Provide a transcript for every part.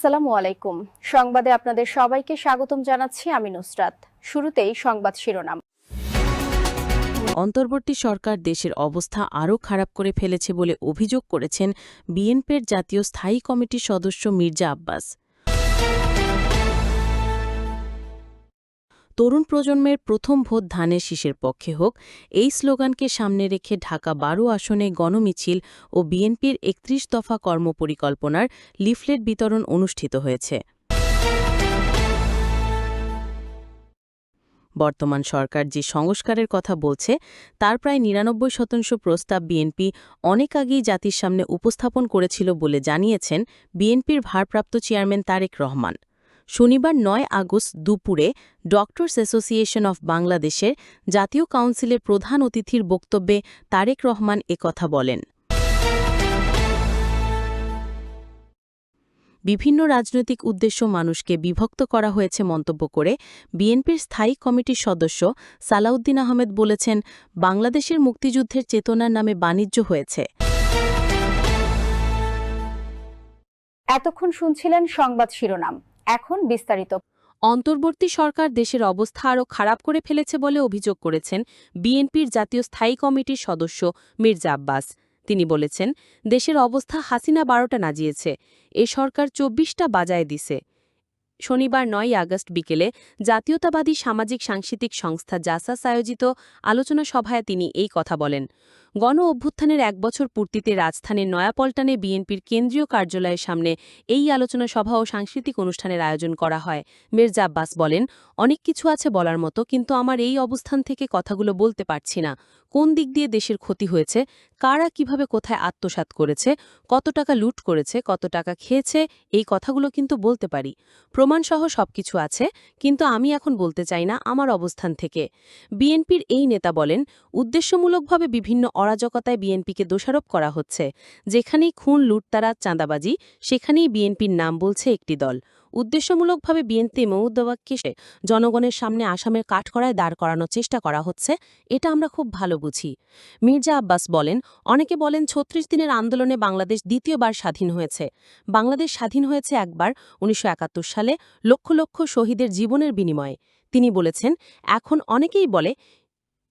আসসালামু আলাইকুম। সংবাদে আপনাদের সবাইকে স্বাগতম জানাচ্ছি আমি নুসরাত। শুরুতেই সংবাদ শিরোনাম। অন্তর্বর্তী সরকার দেশের অবস্থা আরও খারাপ করে ফেলেছে বলে অভিযোগ করেছেন বিএনপির জাতীয় স্থায়ী কমিটির সদস্য মির্জা আব্বাস। তরুণ প্রজন্মের প্রথম ভোট ধানের শীষের পক্ষে হোক, এই স্লোগানকে সামনে রেখে ঢাকা বারো আসনে গণমিছিল ও বিএনপির একত্রিশ দফা কর্মপরিকল্পনার লিফলেট বিতরণ অনুষ্ঠিত হয়েছে। বর্তমান সরকার যে সংস্কারের কথা বলছে, তার প্রায় নিরানব্বই শতাংশ প্রস্তাব বিএনপি অনেক আগেই জাতির সামনে উপস্থাপন করেছিল বলে জানিয়েছেন বিএনপির ভারপ্রাপ্ত চেয়ারম্যান তারেক রহমান। শনিবার নয় আগস্ট দুপুরে ডক্টরস অ্যাসোসিয়েশন অফ বাংলাদেশের জাতীয় কাউন্সিলের প্রধান অতিথির বক্তব্যে তারেক রহমান এ কথা বলেন। বিভিন্ন রাজনৈতিক উদ্দেশ্য মানুষকে বিভক্ত করা হয়েছে মন্তব্য করে বিএনপির স্থায়ী কমিটির সদস্য সালাউদ্দিন আহমেদ বলেছেন, বাংলাদেশের মুক্তিযুদ্ধের চেতনার নামে বাণিজ্য হয়েছে। এতক্ষণ শুনছিলেন সংবাদ শিরোনাম। এখন বিস্তারিত। অন্তর্বর্তী সরকার দেশের অবস্থা আরও খারাপ করে ফেলেছে বলে অভিযোগ করেছেন বিএনপির জাতীয় স্থায়ী কমিটির সদস্য মির্জা আব্বাস। তিনি বলেছেন, দেশের অবস্থা হাসিনা বারোটা নাজিয়েছে, এ সরকার চব্বিশটা বাজায় দিছে। শনিবার নয় আগস্ট বিকেলে জাতীয়তাবাদী সামাজিক সাংস্কৃতিক সংস্থা জাসাস আয়োজিত আলোচনা সভায় তিনি এই কথা বলেন। গণ অভ্যুত্থানের এক বছর পূর্তিতে রাজধানীর নয়াপল্টনে বিএনপির কেন্দ্রীয় কার্যালয়ের সামনে এই আলোচনা সভা ও সাংস্কৃতিক অনুষ্ঠানের আয়োজন করা হয়। মির্জা আব্বাস বলেন, অনেক কিছু আছে বলার মতো, কিন্তু আমার এই অবস্থান থেকে কথাগুলো বলতে পারছি না। কোন দিক দিয়ে দেশের ক্ষতি হয়েছে, কারা কীভাবে কোথায় আত্মসাৎ করেছে, কত টাকা লুট করেছে, কত টাকা খেয়েছে, এই কথাগুলো কিন্তু বলতে পারি। প্রমাণসহ সবকিছু আছে, কিন্তু আমি এখন বলতে চাই না আমার অবস্থান থেকে। বিএনপির এই নেতা বলেন, উদ্দেশ্যমূলকভাবে বিভিন্ন অরাজকতায় বিএনপিকে দোষারোপ করা হচ্ছে। যেখানেই খুন, লুটতারা, চাঁদাবাজি, সেখানেই বিএনপির নাম বলছে একটি দল। উদ্দেশ্যমূলকভাবে বিএনপি মৌদ্দবাক্যে জনগণের সামনে আসামের কাঠকড়ায় দাঁড় করানোর চেষ্টা করা হচ্ছে, এটা আমরা খুব ভালো বুঝি। মির্জা আব্বাস বলেন, অনেকে বলেন ছত্রিশ দিনের আন্দোলনে বাংলাদেশ দ্বিতীয়বার স্বাধীন হয়েছে। বাংলাদেশ স্বাধীন হয়েছে একবার উনিশশো একাত্তর সালে লক্ষ লক্ষ শহীদের জীবনের বিনিময়ে। তিনি বলেছেন, এখন অনেকেই বলে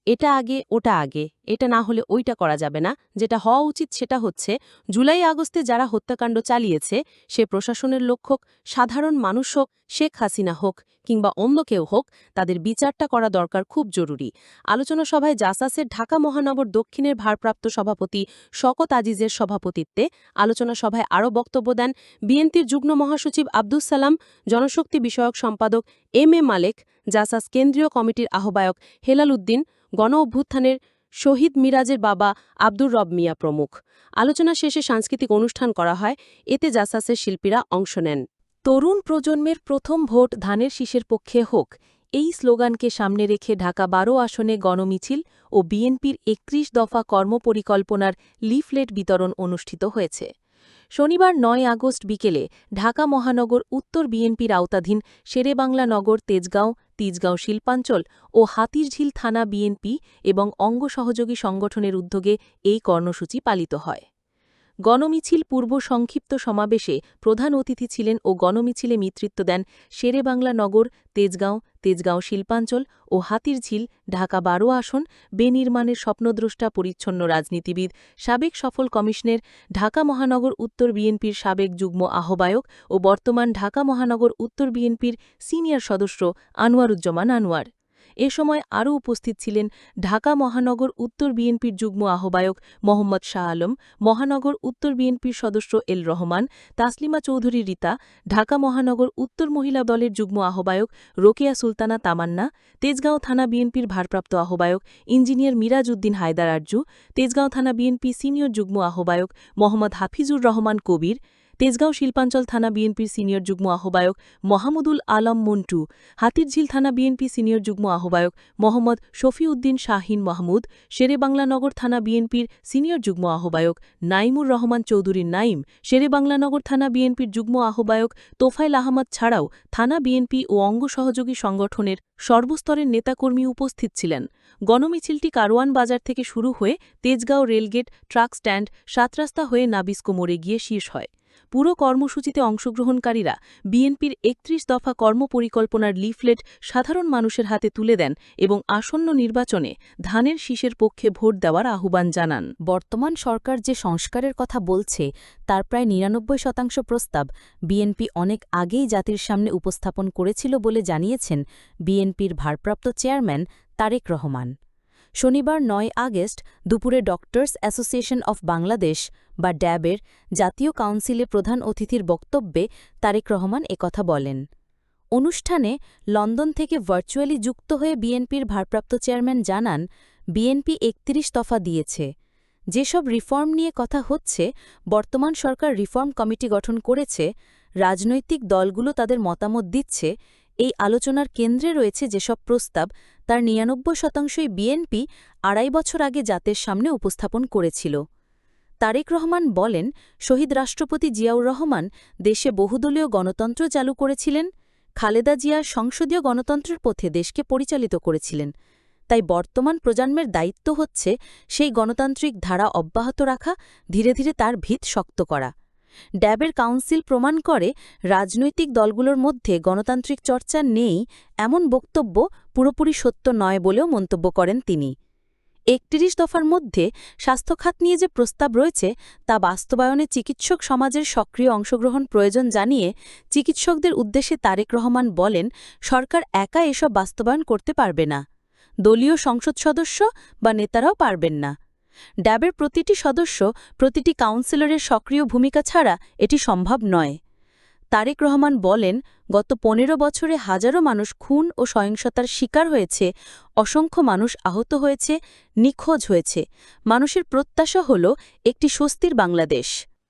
এটা আগে, ওটা আগে। এটা না হলে ওইটা করা যাবে না। যেটা হওয়া উচিত সেটা হচ্ছে, জুলাই আগস্টে যারা হত্যাকাণ্ড চালিয়েছে, সে প্রশাসনের লোক হোক, সাধারণ মানুষ হোক, শেখ হাসিনা হোক, কিংবা অন্য কেউ হোক, তাদের বিচারটা করা দরকার খুব জরুরি। আলোচনা সভায় জাসাসের ঢাকা মহানগর দক্ষিণের ভারপ্রাপ্ত সভাপতি শকত আজিজের সভাপতিত্বে আলোচনা সভায় আরও বক্তব্য দেন বিএনপির যুগ্ম মহাসচিব আব্দুস সালাম, জনশক্তি বিষয়ক সম্পাদক এম এ মালেক, জাসাস কেন্দ্রীয় কমিটির আহ্বায়ক হেলাল উদ্দিন গণ অভ্যুত্থানের শহীদ মিরাজের বাবা আব্দুর রব মিয়া প্রমুখ। আলোচনা শেষে সাংস্কৃতিক অনুষ্ঠান করা হয়। এতে জাসাসের শিল্পীরা অংশ নেন। তরুণ প্রজন্মের প্রথম ভোট ধানের শীষের পক্ষে হোক। এই স্লোগানকে সামনে রেখে ঢাকা বারো আসনে গণমিছিল ও বিএনপির একত্রিশ দফা কর্মপরিকল্পনার লিফলেট বিতরণ অনুষ্ঠিত হয়েছে। শনিবার নয় আগস্ট বিকেলে ঢাকা মহানগর উত্তর বিএনপির আওতাধীন শেরেবাংলা নগর তেজগাঁও তিজগাঁও শিল্পাঞ্চল ও হাতিরঝিল থানা বিএনপি এবং অঙ্গ সহযোগী সংগঠনের উদ্যোগে এই কর্মসূচি পালিত হয়। গণমিছিল পূর্ব সংক্ষিপ্ত সমাবেশে প্রধান অতিথি ছিলেন ও গণমিছিলে নেতৃত্ব দেন শেরেবাংলা নগর, তেজগাঁও তেজগাঁও শিল্পাঞ্চল ও হাতিরঝিল, ঢাকা বারো আসন, বেনির্মাণের স্বপ্নদ্রষ্টা, পরিচ্ছন্ন রাজনীতিবিদ, সাবেক সফল কমিশনের, ঢাকা মহানগর উত্তর বিএনপির সাবেক যুগ্ম আহ্বায়ক ও বর্তমান ঢাকা মহানগর উত্তর বিএনপির সিনিয়র সদস্য আনোয়ারুজ্জামান আনোয়ার। এ সময় আরও উপস্থিত ছিলেন ঢাকা মহানগর উত্তর বিএনপির যুগ্ম আহ্বায়ক মোহাম্মদ শাহ আলম, মহানগর উত্তর বিএনপির সদস্য এল রহমান, তাসলিমা চৌধুরী রীতা, ঢাকা মহানগর উত্তর মহিলা দলের যুগ্ম আহ্বায়ক রোকেয়া সুলতানা তামান্না, তেজগাঁও থানা বিএনপির ভারপ্রাপ্ত আহ্বায়ক ইঞ্জিনিয়ার মিরাজ উদ্দিন হায়দার আরজু, তেজগাঁও থানা বিএনপি সিনিয়র যুগ্ম আহ্বায়ক মোহাম্মদ হাফিজুর রহমান কবির তেজগাঁও শিল্পাঞ্চল থানা বিএনপির সিনিয়র যুগ্ম আহ্বায়ক মোহাম্মদুল আলম মন্টু, হাতিরঝিল থানা বিএনপি সিনিয়র যুগ্ম আহ্বায়ক মোহাম্মদ শফিউদ্দিন শাহিন মাহমুদ, শেরেবাংলানগর থানা বিএনপির সিনিয়র যুগ্ম আহ্বায়ক নাইমুর রহমান চৌধুরী নাইম, শেরেবাংলানগর থানা বিএনপির যুগ্ম আহ্বায়ক তোফাইল আহমদ ছাড়াও থানা বিএনপি ও অঙ্গ সহযোগী সংগঠনের সর্বস্তরের নেতাকর্মী উপস্থিত ছিলেন। গণমিছিলটি কারওয়ান বাজার থেকে শুরু হয়ে Tejgaon rail gate, truck stand, Satrasta হয়ে নাবিস্কো মোড়ে গিয়ে শীর্ষ হয়। পুরো কর্মসূচিতে অংশগ্রহণকারীরা বিএনপির একত্রিশ দফা কর্মপরিকল্পনার লিফলেট সাধারণ মানুষের হাতে তুলে দেন এবং আসন্ন নির্বাচনে ধানের শীষের পক্ষে ভোট দেওয়ার আহ্বান জানান। বর্তমান সরকার যে সংস্কারের কথা বলছে, তার প্রায় নিরানব্বই শতাংশ প্রস্তাব বিএনপি অনেক আগেই জাতির সামনে উপস্থাপন করেছিল বলে জানিয়েছেন বিএনপির ভারপ্রাপ্ত চেয়ারম্যান তারেক রহমান। শনিবার নয় আগস্ট দুপুরে ডক্টর্স অ্যাসোসিয়েশন অফ বাংলাদেশ বা ড্যাবের জাতীয় কাউন্সিলে প্রধান অতিথির বক্তব্যে তারেক রহমান একথা বলেন। অনুষ্ঠানে লন্ডন থেকে ভার্চুয়ালি যুক্ত হয়ে বিএনপির ভারপ্রাপ্ত চেয়ারম্যান জানান, বিএনপি একত্রিশ দফা দিয়েছে। যেসব রিফর্ম নিয়ে কথা হচ্ছে, বর্তমান সরকার রিফর্ম কমিটি গঠন করেছে, রাজনৈতিক দলগুলো তাদের মতামত দিচ্ছে, এই আলোচনার কেন্দ্রে রয়েছে যেসব প্রস্তাব তার নিরানব্বই শতাংশই বিএনপি আড়াই বছর আগে জাতের সামনে উপস্থাপন করেছিল। তারেক রহমান বলেন, শহীদ রাষ্ট্রপতি জিয়াউর রহমান দেশে বহুদলীয় গণতন্ত্র চালু করেছিলেন, খালেদা জিয়ার সংসদীয় গণতন্ত্রের পথে দেশকে পরিচালিত করেছিলেন। তাই বর্তমান প্রজন্মের দায়িত্ব হচ্ছে সেই গণতান্ত্রিক ধারা অব্যাহত রাখা, ধীরে ধীরে তার ভিত শক্ত করা। ড্যাবের কাউন্সিল প্রমাণ করে রাজনৈতিক দলগুলোর মধ্যে গণতান্ত্রিক চর্চা নেই এমন বক্তব্য পুরোপুরি সত্য নয় বলেও মন্তব্য করেন তিনি। একত্রিশ দফার মধ্যে স্বাস্থ্যখাত নিয়ে যে প্রস্তাব রয়েছে তা বাস্তবায়নে চিকিৎসক সমাজের সক্রিয় অংশগ্রহণ প্রয়োজন জানিয়ে চিকিৎসকদের উদ্দেশ্যে তারেক রহমান বলেন, সরকার একা এসব বাস্তবায়ন করতে পারবে না। দলীয় সংসদ সদস্য বা নেতারাও পারবেন না। ড্যাবের প্রতিটি সদস্য প্রতিটি কাউন্সিলরের সক্রিয় ভূমিকা ছাড়া এটি সম্ভব নয়। তারেক রহমান বলেন, গত পনেরো বছরে হাজারো মানুষ খুন ও সহিংসতার শিকার হয়েছে, অসংখ্য মানুষ আহত হয়েছে, নিখোঁজ হয়েছে। মানুষের প্রত্যাশা হল একটি স্বস্তির বাংলাদেশ।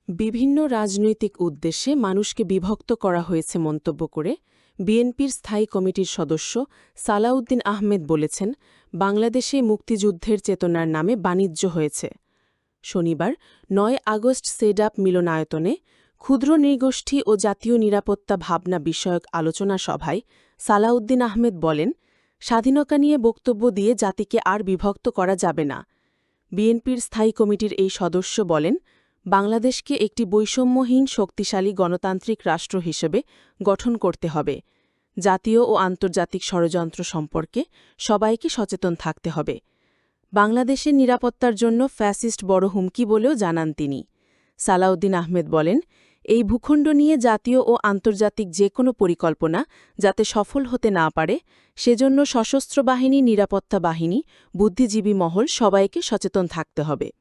বিভিন্ন রাজনৈতিক উদ্দেশ্যে মানুষকে বিভক্ত করা হয়েছে মন্তব্য করে বিএনপির স্থায়ী কমিটির সদস্য সালাউদ্দিন আহমেদ বলেছেন বাংলাদেশে মুক্তিযুদ্ধের চেতনার নামে বাণিজ্য হয়েছে। শনিবার, নয় আগস্ট সেডাপ মিলনায়তনে ক্ষুদ্র নৃগোষ্ঠী ও জাতীয় নিরাপত্তা ভাবনা বিষয়ক আলোচনা সভায় সালাউদ্দিন আহমেদ বলেন, স্বাধীনতা নিয়ে বক্তব্য দিয়ে জাতিকে আর বিভক্ত করা যাবে না। বিএনপির স্থায়ী কমিটির এই সদস্য বলেন, বাংলাদেশকে একটি বৈষম্যহীন শক্তিশালী গণতান্ত্রিক রাষ্ট্র হিসেবে গঠন করতে হবে। জাতীয় ও আন্তর্জাতিক ষড়যন্ত্র সম্পর্কে সবাইকে সচেতন থাকতে হবে। বাংলাদেশের নিরাপত্তার জন্য ফ্যাসিস্ট বড় হুমকি বলেও জানান তিনি। সালাউদ্দিন আহমেদ বলেন, এই ভূখণ্ড নিয়ে জাতীয় ও আন্তর্জাতিক যে কোনো পরিকল্পনা যাতে সফল হতে না পারে, সেজন্য সশস্ত্র বাহিনী, নিরাপত্তা বাহিনী, বুদ্ধিজীবী মহল সবাইকে সচেতন থাকতে হবে।